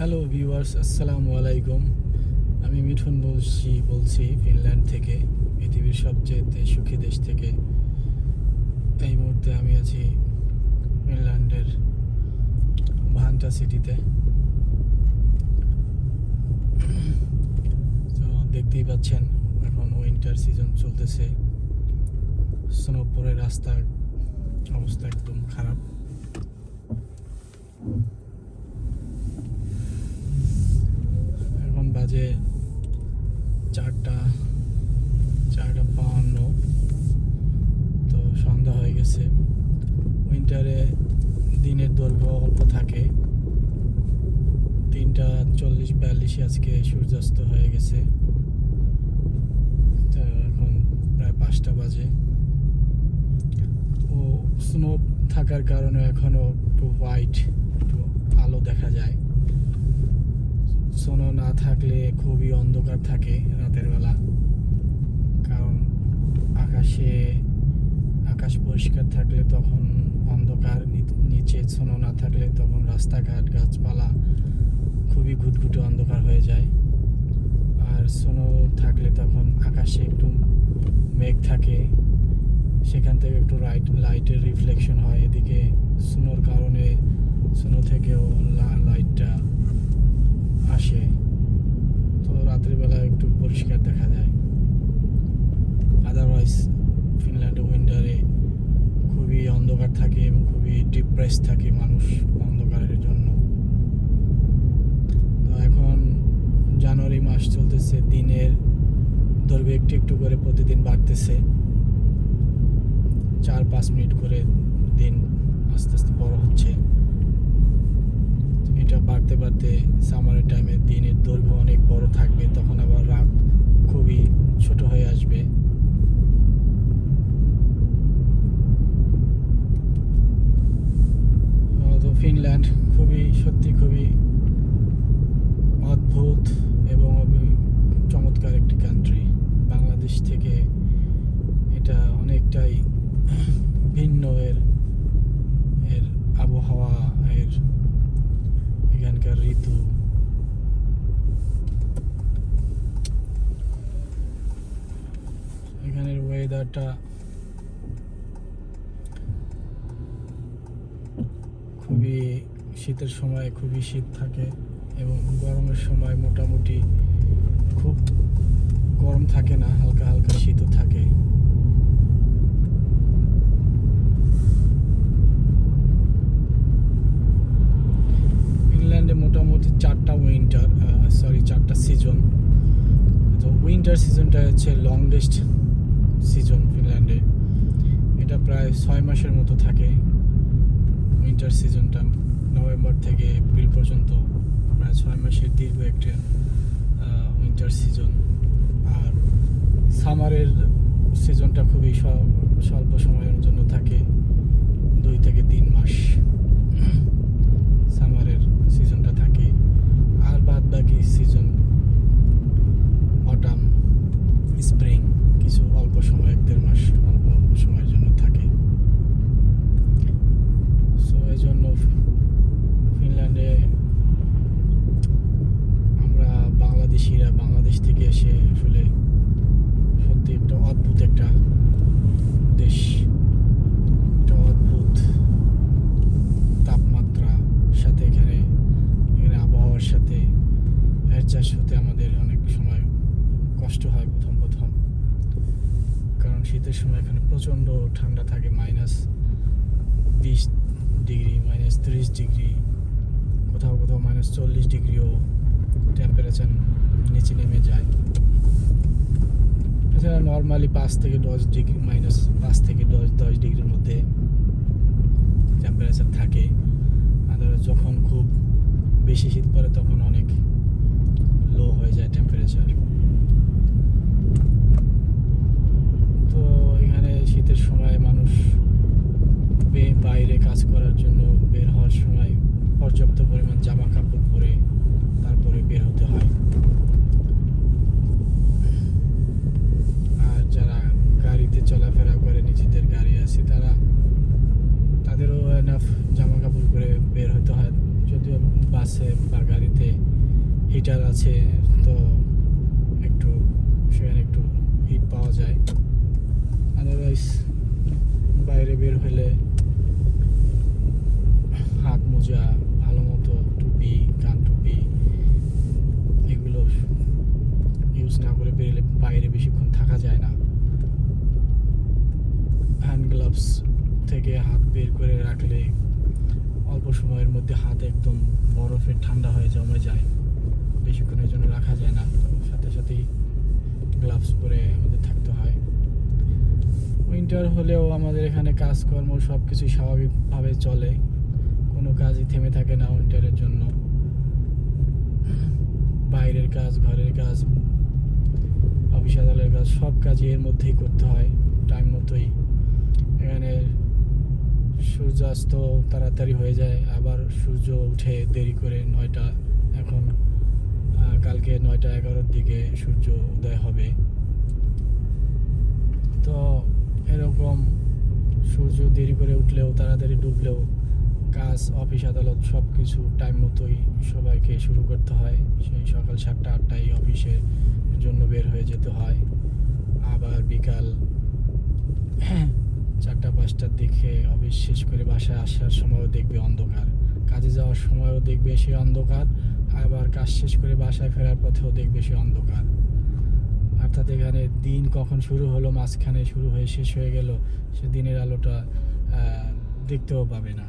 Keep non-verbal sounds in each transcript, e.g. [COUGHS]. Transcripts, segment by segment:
Hello viewers আসসালামু আলাইকুম আমি মিঠুন বলছি বলছি ফিনল্যান্ড থেকে, পৃথিবীর সবচেয়ে সুখী দেশ থেকে। এই মুহূর্তে আমি আছি ফিনল্যান্ডের ভান্টা সিটিতে তো দেখতেই পাচ্ছেন, এখন উইন্টার সিজন চলতেছে। স্নোপরে রাস্তার অবস্থা একদম খারাপ এখন বাজে চারটা চারটা বাহান্ন। তো সন্ধ্যা হয়ে গেছে। উইন্টারে দিনের দৈর্ঘ্য অল্প থাকে। তিনটা চল্লিশ বিয়াল্লিশে আজকে সূর্যাস্ত হয়ে গেছে। তো এখন প্রায় পাঁচটা বাজে। ও স্নো থাকার কারণে এখনও একটু হোয়াইট একটু আলো দেখা যায়। সোনো না থাকলে খুবই অন্ধকার থাকে রাতের বেলা। কারণ আকাশে, আকাশ পরিষ্কার থাকলে তখন অন্ধকার নিচে সোনো না থাকলে তখন রাস্তাঘাট, গাছপালা খুবই ঘুটঘুটে অন্ধকার হয়ে যায়। আর সোনো থাকলে তখন আকাশে একটু মেঘ থাকে, সেখান থেকে একটু লাইট লাইটের রিফ্লেকশন হয়। এদিকে সোনোর কারণে সোনো থেকেও লাইটটা আসে। তো রাতের বেলা একটু পরিষ্কার দেখা যায়। আদারওয়াইজ ফিনল্যান্ডে উইন্টারে খুবই অন্ধকার থাকে এবং খুবই ডিপ্রেস থাকে মানুষ অন্ধকারের জন্য। তো এখন জানুয়ারি মাস চলতেছে, দিনের দৈর্ঘ্য একটু একটু করে প্রতিদিন বাড়তেছে। চার পাঁচ মিনিট করে দিন আস্তে আস্তে বড় হচ্ছে। এটা বাড়তে বাড়তে সামারের টাইমে দিনের দৈর্ঘ্য অনেক বড় থাকবে, তখন আবার রাত খুবই ছোট হয়ে আসবে। তো ফিনল্যান্ড খুবই, সত্যি খুবই অদ্ভুত এবং চমৎকার একটি কান্ট্রি বাংলাদেশ থেকে এটা অনেকটাই ভিন্ন এর এর আবহাওয়া। এখানকার ঋতু এখানের ওয়েদারটা খুবই শীতের সময় খুবই শীত থাকে এবং গরমের সময় মোটামুটি খুব গরম থাকে না, হালকা হালকা শীতও থাকে ইংল্যান্ডে মোটামুটি চারটা উইন্টার সরি চারটা সিজন তো উইন্টার সিজনটা হচ্ছে লংগেস্ট সিজন ফিনল্যান্ডে এটা প্রায় ছয় মাসের মতো থাকে উইন্টার সিজনটা নভেম্বর থেকে এপ্রিল পর্যন্ত প্রায় ছয় মাসের দীর্ঘ একটা উইন্টার সিজন আর সামারের সিজনটা খুবই স্বল্প সময়ের জন্য থাকে, দুই থেকে তিন মাস সামারের সিজনটা থাকে। আর বাদ বাকি সিজন স্প্রিং কিছু অল্প সময়, এক দেড় মাস অল্প অল্প সময়ের জন্য থাকে। সো এই জন্য ফি- ফিনল্যান্ডে আমরা বাংলাদেশিরা বাংলাদেশ থেকে এসে আসলে সত্যি একটা অদ্ভুত একটা দেশ একটা অদ্ভুত তাপমাত্রা সাথে এখানে এখানে আবহাওয়ার সাথে অ্যাডজাস্ট হতে আমাদের অনেক সময় কষ্ট হয় প্রথম প্রথম কারণ শীতের সময় এখানে প্রচণ্ড ঠান্ডা থাকে মাইনাস বিশ ডিগ্রি মাইনাস তিরিশ ডিগ্রি কোথাও কোথাও মাইনাস চল্লিশ ডিগ্রিও টেম্পারেচার নিচে নেমে যায় এছাড়া নর্মালি পাঁচ থেকে দশ ডিগ্রি মাইনাস পাঁচ থেকে দশ দশ ডিগ্রির মধ্যে টেম্পারেচার থাকে। আর যখন খুব বেশি শীত পড়ে তখন অনেক লো হয়ে যায় টেম্পারেচার তো এখানে শীতের সময় মানুষ বাইরে কাজ করার জন্য বের হওয়ার সময় পর্যাপ্ত পরিমাণ জামা কাপড় পরে তারপরে বের হতে হয় আর যারা গাড়িতে চলাফেরা করে, নিজেদের গাড়ি আছে, তারা তাদেরও এনাফ জামা কাপড় পরে বের হতে হয়। যদিও বাসে বা গাড়িতে হিটার আছে, তো একটু সেখানে একটু হিট পাওয়া যায়। আদারওয়াইজ বাইরে বের হলে হাত মোজা, ভালো মতো টুপি, কান টুপি এগুলো ইউজ না করে বেরোলে বাইরে বেশিক্ষণ থাকা যায় না। হ্যান্ড গ্লাভস থেকে হাত বের করে রাখলে অল্প সময়ের মধ্যে হাত একদম বরফের ঠান্ডা হয়ে জমে যায়। বেশিক্ষণের জন্য রাখা যায় না। সাথে সাথেই গ্লাভস পরে আমাদের থাকতে হয়। উইন্টার হলেও আমাদের এখানে কাজকর্ম সব কিছু স্বাভাবিকভাবে চলে। কোনো কাজই থেমে থাকে না উইন্টারের জন্য। বাইরের কাজ, ঘরের কাজ, অফিস আদালতের কাজ সব কাজই এর মধ্যেই করতে হয়। টাইম মতোই এখানে সূর্যাস্ত তাড়াতাড়ি হয়ে যায়, আবার সূর্য উঠে দেরি করে নয়টা, এখন কালকে নয়টা এগারোর দিকে সূর্য উদয় হবে। তো এরকম সূর্য দেরি করে উঠলেও, তাড়াতাড়ি ডুবলেও কাজ, অফিস, আদালত সব কিছু টাইম মতোই সবাইকে শুরু করতে হয়। সেই সকাল সাতটা, আটটায় অফিসের জন্য বের হয়ে যেতে হয়। আবার বিকাল চারটা, পাঁচটার দিকে অফিস শেষ করে বাসায় আসার সময়ও দেখবে অন্ধকার। কাজে যাওয়ার সময়ও দেখবে সে অন্ধকার, আবার কাজ শেষ করে বাসায় ফেরার পথেও দেখবে সে অন্ধকার। অর্থাৎ এখানে দিন কখন শুরু হলো, মাঝখানে শুরু হয়ে শেষ হয়ে গেল, সে দিনের আলোটা দেখতেও পাবে না।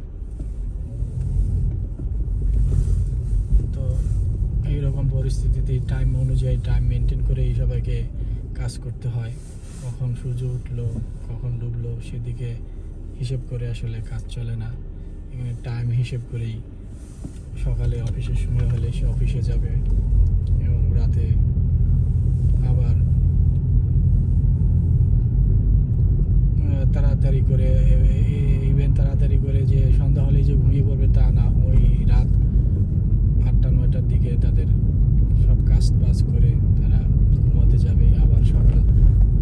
তো এইরকম পরিস্থিতিতে টাইম অনুযায়ী টাইম মেনটেন করে এই সবাইকে কাজ করতে হয়। কখন সূর্য উঠল, কখন ডুবলো, সেদিকে হিসেব করে আসলে কাজ চলে না। এখানে টাইম হিসেব করেই সকালে অফিসের সময় হলে সে অফিসে যাবে এবং রাতে আবার তাড়াতাড়ি করে ইভেন তাড়াতাড়ি করে যে সন্ধ্যা হলেই যে ঘুমিয়ে পড়বে তা না, ওই রাত আটটা, নয়টার দিকে তাদের সব কাজ বাজ করে তারা সকাল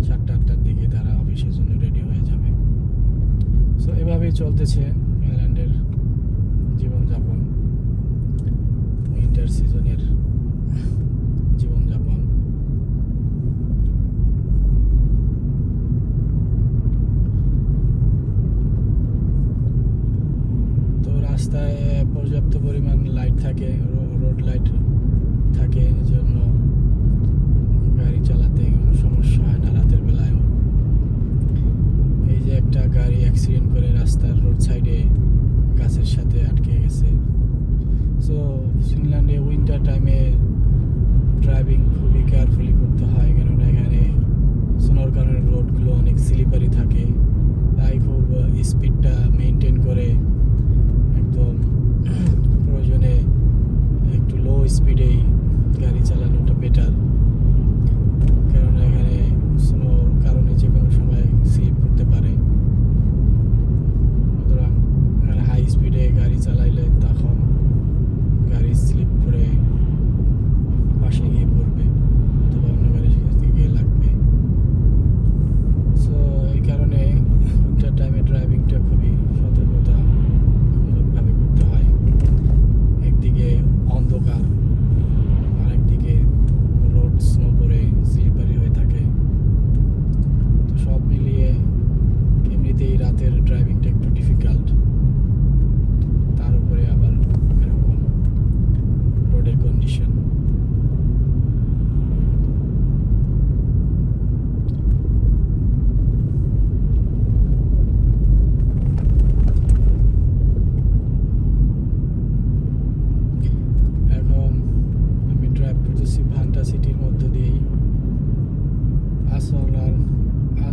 সাতটা আটটার দিকে তারা অফিসের জন্য রেডি হয়ে যাবে। সো এভাবেই চলতেছে ইংল্যান্ডের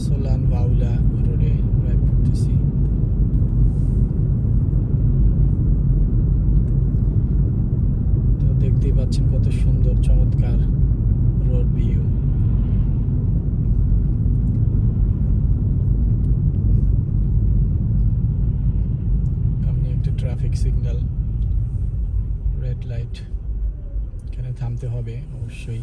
আসলান বাউলা রোডে ড্রাইভ করতেছি তো দেখতেই পাচ্ছেন কত সুন্দর, চমৎকার রোড ভিউ সামনে একটা ট্রাফিক সিগন্যাল রেড লাইট এখানে থামতে হবে অবশ্যই।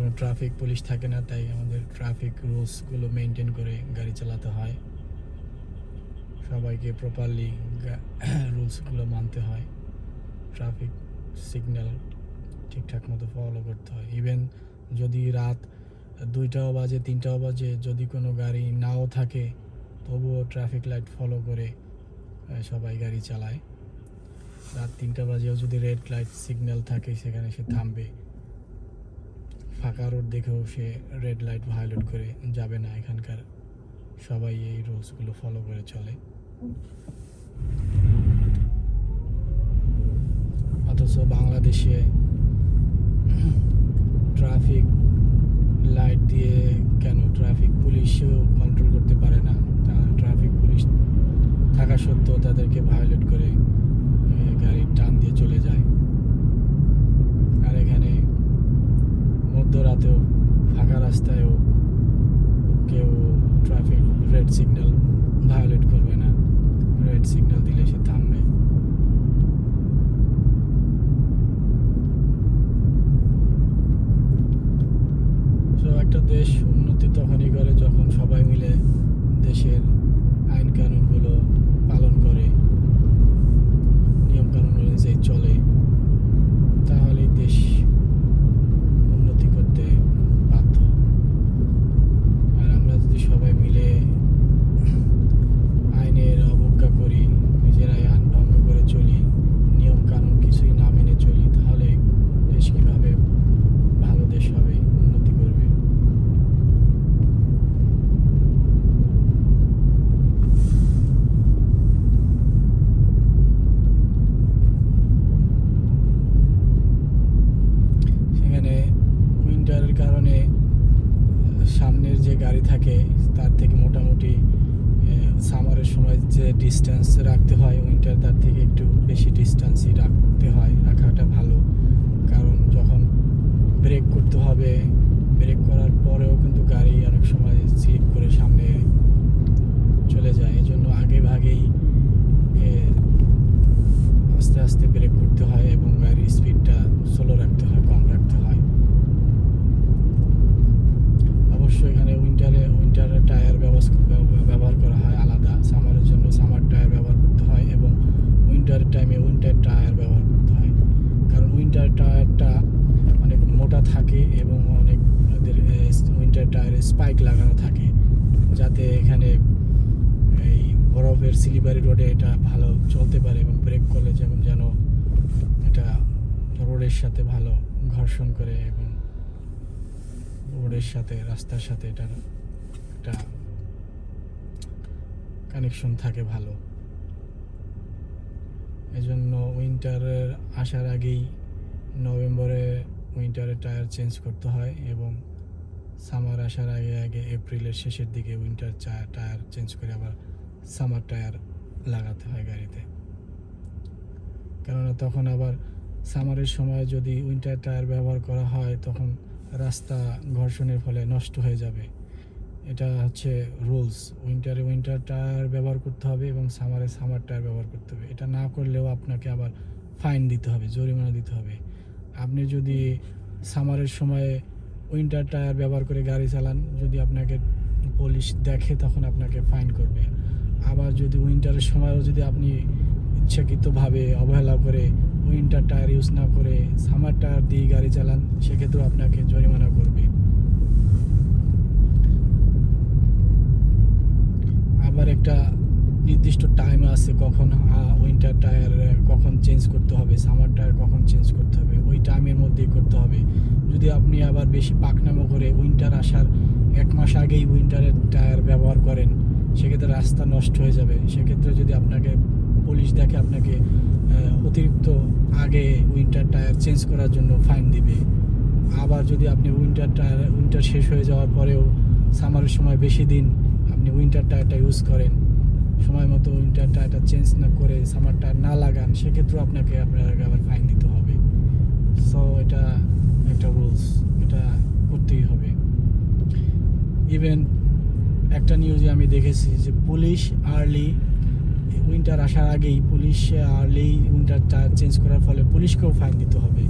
কোনো ট্রাফিক পুলিশ থাকে না, তাই আমাদের ট্রাফিক রুলসগুলো মেনটেন করে গাড়ি চালাতে হয়। সবাইকে প্রপারলি রুলসগুলো [COUGHS] মানতে হয়। ট্রাফিক সিগন্যাল ঠিকঠাক মতো ফলো করতে হয়। ইভেন যদি রাত দুইটাও বাজে, তিনটাও বাজে, যদি কোনো গাড়ি নাও থাকে, তবুও ট্রাফিক লাইট ফলো করে সবাই গাড়ি চালায়। রাত তিনটা বাজেও যদি রেড লাইট সিগন্যাল থাকে, সেখানে সে থামবে। ফাঁকা রোড দেখেও সে রেড লাইট ভায়োলেট করে যাবে না এখানকার সবাই এই রুলসগুলো ফলো করে চলে। অথচ বাংলাদেশে ট্রাফিক লাইট দিয়ে কেন ট্রাফিক পুলিশও কন্ট্রোল করতে পারে না। ট্রাফিক পুলিশ থাকা সত্ত্বেও তাদেরকে ভায়োলেট করে এ, গাড়ির টান দিয়ে চলে যায় আর এখানে মধ্যরাতেও ফাঁকা রাস্তায়ও কেউ ট্রাফিক রেড সিগন্যাল ভায়োলেট করবে না রেড সিগন্যাল দিলে সে থামবে সো একটা দেশ উন্নতি তখনই করে যখন সবাই মিলে দেশের আইন কানুনগুলো পালন করে নিয়ম কানুন অনুযায়ী চলে তাহলেই দেশ উন্নতি করতে বাধ্য আর আমরা যদি সবাই মিলে আইনের অবজ্ঞা করি নিজেরাই আইন ভঙ্গ করে চলি নিয়ম কানুন কিছুই না মেনে চলি তাহলে দেশ কীভাবে ভালো দেশ হবে উন্নতি করবে সেখানে উইন্টারের কারণে সামনের যে গাড়ি থাকে, তার থেকে মোটামুটি সামারের সময় যে ডিস্টেন্স রাখতে হয় উইন্টার তার থেকে একটু বেশি ডিস্টেন্সই রাখতে হয়, রাখাটা ভালো। কারণ যখন ব্রেক করতে হবে ব্রেক করার পরেও কিন্তু গাড়ি অনেক সময় স্লিপ করে সামনে চলে যায়। এই জন্য আগে ভাগেই আস্তে আস্তে ব্রেক করতে হয় এবং গাড়ির স্পিডটা স্লো রাখতে হয়, কম রাখতে হয় অবশ্যই এখানে উইন্টারে উইন্টারের টায়ার ব্যবহার করা হয় আলাদা। সামারের জন্য সামার টায়ার ব্যবহার করতে হয় এবং উইন্টার টাইমে উইন্টার টায়ার ব্যবহার করতে হয়। কারণ উইন্টার টায়ারটা অনেক মোটা থাকে এবং অনেক ওদের উইন্টার টায়ারে স্পাইক লাগানো থাকে। যাতে এখানে এই বরফের সিলিবারি রোডে এটা ভালো চলতে পারে এবং ব্রেক করলে যেমন যেন এটা রোডের সাথে ভালো ঘর্ষণ করে এবং রোডের সাথে, রাস্তার সাথে এটার একটা কানেকশন থাকে ভালো। এজন্য উইন্টারের আসার আগেই নভেম্বরে উইন্টারের টায়ার চেঞ্জ করতে হয় এবং সামার আসার আগে আগে এপ্রিলের শেষের দিকে উইন্টার টায়ার চেঞ্জ করে আবার সামার টায়ার লাগাতে হয় গাড়িতে। কেননা তখন আবার সামারের সময় যদি উইন্টার টায়ার ব্যবহার করা হয়, তখন রাস্তা ঘর্ষণের ফলে নষ্ট হয়ে যাবে। এটা হচ্ছে রুলস উইন্টারে উইন্টার টায়ার ব্যবহার করতে হবে এবং সামারে সামার টায়ার ব্যবহার করতে হবে। এটা না করলেও আপনাকে আবার ফাইন দিতে হবে, জরিমানা দিতে হবে। আপনি যদি সামারের সময় উইন্টার টায়ার ব্যবহার করে গাড়ি চালান, যদি আপনাকে পুলিশ দেখে, তখন আপনাকে ফাইন করবে। আবার যদি উইন্টারের সময়ও যদি আপনি ইচ্ছাকৃতভাবে অবহেলা করে উইন্টার টায়ার ইউজ না করে সামার টায়ার দিয়ে গাড়ি চালান, সেক্ষেত্রেও আপনাকে জরিমানা করবে। আবার একটা নির্দিষ্ট টাইম আছে কখন উইন্টার টায়ার কখন চেঞ্জ করতে হবে সামার টায়ার কখন চেঞ্জ করতে হবে, ওই টাইমের মধ্যেই করতে হবে। যদি আপনি আবার বেশি পাকনামো করে উইন্টার আসার এক মাস আগেই উইন্টারের টায়ার ব্যবহার করেন, সেক্ষেত্রে রাস্তা নষ্ট হয়ে যাবে। সেক্ষেত্রে যদি আপনাকে পুলিশ দেখে আপনাকে অতিরিক্ত আগে উইন্টার টায়ার চেঞ্জ করার জন্য ফাইন দিবে। আবার যদি আপনি উইন্টার টায়ার উইন্টার শেষ হয়ে যাওয়ার পরেও সামারের সময় বেশি দিন আপনি উইন্টার টায়ারটা ইউজ করেন, সময় মতো উইন্টার টায়ারটা চেঞ্জ না করে সামার টায়ার না লাগান, সেক্ষেত্রেও আপনাকে আপনাকে আবার ফাইন দিতে হবে। সো এটা একটা রুলস এটা করতেই হবে। ইভেন একটা নিউজে আমি দেখেছি যে পুলিশ আর্লি উইন্টার আসার আগেই পুলিশ আর্লি উইন্টারটা চেঞ্জ করার ফলে পুলিশকেও ফাইন দিতে হবে।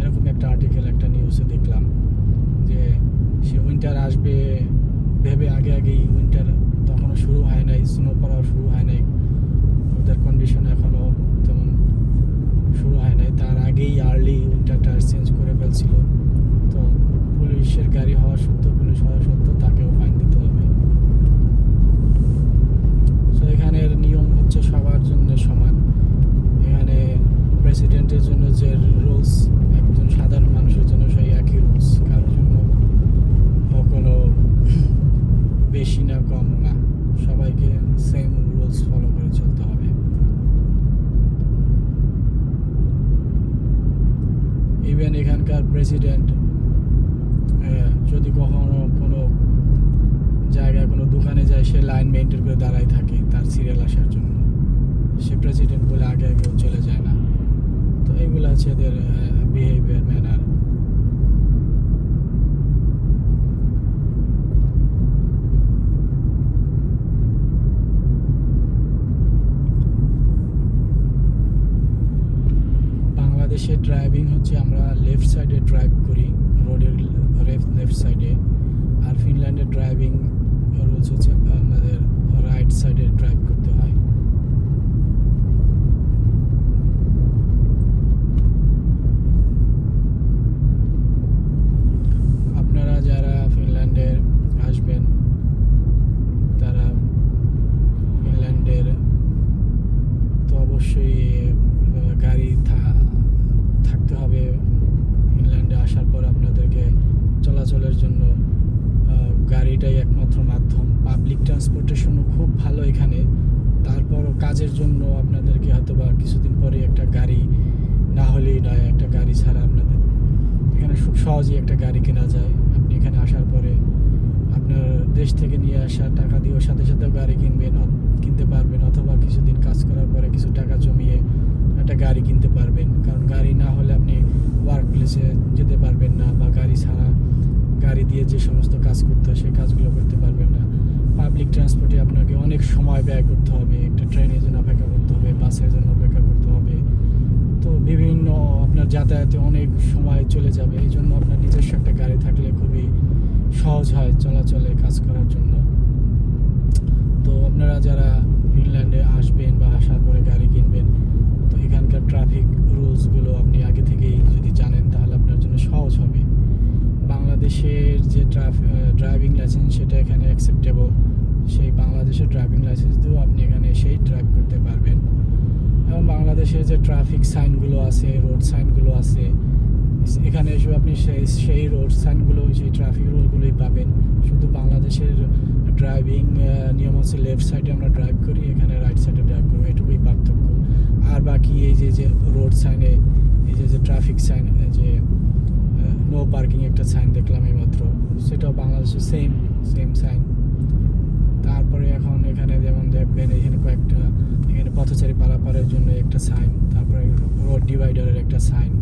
এরকম একটা আর্টিকেল একটা নিউজে দেখলাম যে সে উইন্টার আসবে ভেবে আগে আগেই উইন্টার তখনও শুরু হয় নাই স্নো পড়াও শুরু হয় নাই। ওদের কন্ডিশন এখনও তেমন শুরু হয় নাই তার আগেই আর্লি উইন্টার টায়ার চেঞ্জ করে ফেলছিল তো পুলিশের গাড়ি হওয়া সত্ত্বেও পুলিশ হওয়া সত্ত্বেও তাকেও ফাইন দিতে হবে তো এখানের নিয়ম হচ্ছে সবার জন্য সমান এখানে প্রেসিডেন্টের জন্য যে রুলস একজন সাধারণ মানুষের জন্য সেই একই রুলস কারোর জন্য কোনো বেশি না কম না সবাইকে সেম রুলস ফলো করে চলতে হবে ইভেন এখানকার প্রেসিডেন্ট যদি কখনো কোনো জায়গায় কোনো দোকানে যায় সে লাইন মেনটেন করে দাঁড়ায় থাকে তার সিরিয়াল আসার জন্য। সে প্রেসিডেন্ট বলে আগে আগেও চলে যায় না। তো এইগুলো আছে এদের বিহেভিয়ার ম্যানার বাংলাদেশে ড্রাইভিং হচ্ছে আমরা লেফট সাইডে ড্রাইভ করি রোডের লেফট সাইডে আর ফিনল্যান্ডের ড্রাইভিং রুলস হচ্ছে আমাদের রাইট সাইডে ড্রাইভ করতে হয় আপনারা যারা ফিনল্যান্ডে আসবেন তারা ফিনল্যান্ডের তো অবশ্যই আহ, গাড়ি থা- থাকতে হবে ফিনল্যান্ডে আসার পর আপনাদেরকে চলাচলের জন্য আহ, গাড়িটাই একমাত্র মাধ্যম পাবলিক ট্রান্সপোর্টেশনও খুব ভালো এখানে তারপরও কাজের জন্য আপনাদেরকে হয়তো বা কিছুদিন পরে একটা গাড়ি না হলেই নয় একটা গাড়ি ছাড়া আপনাদের এখানে খুব সহজেই একটা গাড়ি কেনা যায় আপনি এখানে আসার পরে আপনার দেশ থেকে নিয়ে আসা দিয়েও সাথে সাথেও গাড়ি কিনবেন কিনতে পারবেন, অথবা কিছুদিন কাজ করার পরে কিছু টাকা জমিয়ে একটা গাড়ি কিনতে পারবেন। কারণ গাড়ি না হলে আপনি ওয়ার্ক প্লেসে যেতে পারবেন না বা গাড়ি ছাড়া গাড়ি দিয়ে যে সমস্ত কাজ করতে হয়, সেই কাজগুলো করতে পারবেন না। পাবলিক ট্রান্সপোর্টে আপনাকে অনেক সময় ব্যয় করতে হবে, একটা ট্রেনের জন্য অপেক্ষা করতে হবে বাসের জন্য অপেক্ষা করতে হবে। তো বিভিন্ন আপনার যাতায়াতে অনেক সময় চলে যাবে এই জন্য আপনার নিজস্ব একটা গাড়ি থাকলে খুবই সহজ হয় চলাচলে কাজ করার জন্য। তো আপনারা যারা ফিনল্যান্ডে আসবেন বা আসার পরে গাড়ি কিনবেন, তো এখানকার ট্রাফিক রুলসগুলো আপনি আগে থেকেই যদি জানেন তাহলে আপনার জন্য সহজ হবে। বাংলাদেশের যে ড্রাইভিং লাইসেন্স সেটা এখানে অ্যাকসেপ্টেবল সেই বাংলাদেশের ড্রাইভিং লাইসেন্স দিয়েও আপনি এখানে এসেই ড্রাইভ করতে পারবেন। এবং বাংলাদেশের যে ট্রাফিক সাইনগুলো আছে রোড সাইনগুলো আছে এখানে এসে আপনি সেই সেই রোড সাইনগুলো সেই ট্রাফিক রুলগুলোই পাবেন। শুধু বাংলাদেশের ড্রাইভিং নিয়ম হচ্ছে লেফট সাইডে আমরা ড্রাইভ করি, এখানে রাইট সাইডে ড্রাইভ করব, এটুকুই পার্থক্য। আর বাকি এই যে যে রোড সাইনে এই যে যে ট্রাফিক সাইন যে নো পার্কিং একটা সাইন দেখলাম এইমাত্র, সেটাও বাংলাদেশে সেম সেম সাইন তারপরে এখন এখানে যেমন দেখবেন, এখানে কয়েকটা, এখানে পথচারী পারাপারের জন্য একটা সাইন তারপরে রোড ডিভাইডারের একটা সাইন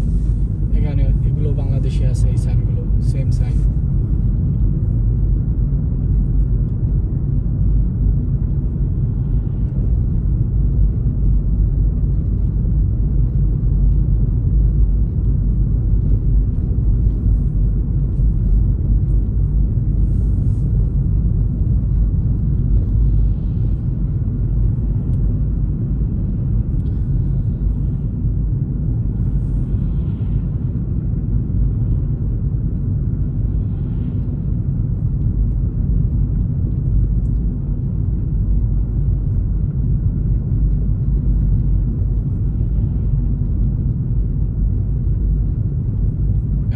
এখানে এগুলো বাংলাদেশে আছে, এই সাইনগুলো সেম সাইন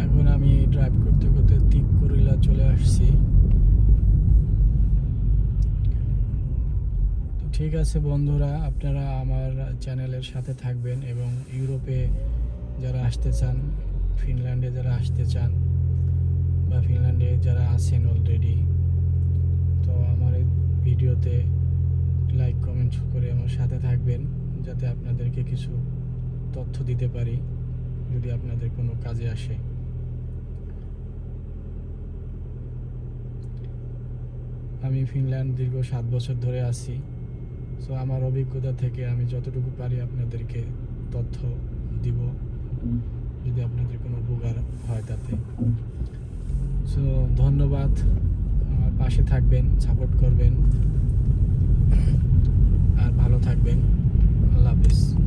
এখন আমি ড্রাইভ করতে করতে তিকুরিলা চলে আসছি তো ঠিক আছে বন্ধুরা, আপনারা আমার চ্যানেলের সাথে থাকবেন এবং ইউরোপে যারা আসতে চান, ফিনল্যান্ডে যারা আসতে চান বা ফিনল্যান্ডে যারা আছেন অলরেডি তো আমার এই ভিডিওতে লাইক কমেন্ট করে আমার সাথে থাকবেন যাতে আপনাদেরকে কিছু তথ্য দিতে পারি, যদি আপনাদের কোনো কাজে আসে। আমি ফিনল্যান্ড দীর্ঘ সাত বছর ধরে আছি। সো আমার অভিজ্ঞতা থেকে আমি যতটুকু পারি আপনাদেরকে তথ্য দিব, যদি আপনাদের কোনো উপকার হয় তাতে। সো ধন্যবাদ। আমার পাশে থাকবেন, সাপোর্ট করবেন। আর ভালো থাকবেন। আল্লাহ হাফিজ।